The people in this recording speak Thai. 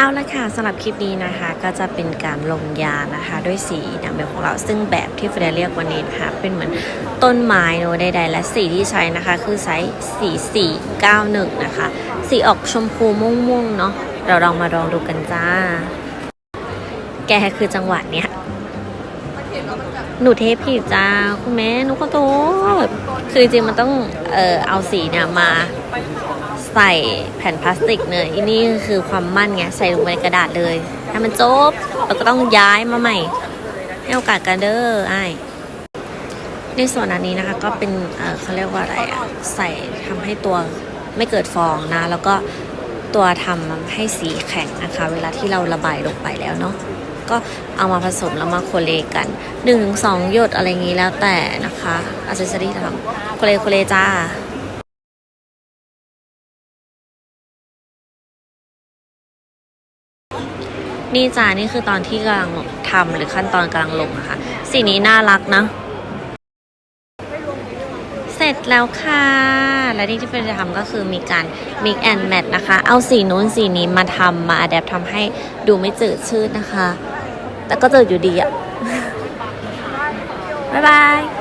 เอาละค่ะสำหรับคลิปนี้นะคะ ก็จะเป็นการลงยานะคะ ด้วยสีนางแบบของเราซึ่งแบบที่เฟรเรียกวันนี้นะคะเป็นเหมือนต้นไม้เนใดๆและสีที่ใช้นะคะ คือไซส์4491นะคะ สีออกชมพูม่วงๆเนาะเราลองมาลองดูกันจ้า แกคือจังหวะเนี้ยหนูเทปผิดจ้าคุณแม่หนูขอโทษคือจริงๆมันต้องเออเอาสีเนี่ยมา ใส่แผ่นพลาสติกเนยอันนี้คือความมั่นไงใส่ลงไปในกระดาษเลยให้มันจบแล้วก็ต้องย้ายมาใหม่ ให้โอกาสกันเด้อไอ้ยในส่วนอันนี้นะคะก็เป็นเออเขาเรียกว่าอะไรอะใส่ทำให้ตัวไม่เกิดฟองนะ แล้วก็ตัวทำให้สีแข็งนะคะ เวลาที่เราระบายลงไปแล้วเนาะก็เอามาผสมแล้วมาโคเลกัน1นถึงสหยดอะไรงี้แล้วแต่นะคะอัซเซอรี่ทำโคเลโคเลจ้า นี่จ้านี่คือตอนที่กำลังทำหรือขั้นตอนกำลังลงนะคะสีนี้น่ารักนะเสร็จแล้วค่ะ และที่ที่เฟรนจะทำก็คือมีการ mix and match นะคะ เอาสีนู้นสีนี้มาทำมา adapt ทำให้ดูไม่จืดชืดนะคะ แต่ก็จืดอยู่ดีอะบ๊ายบาย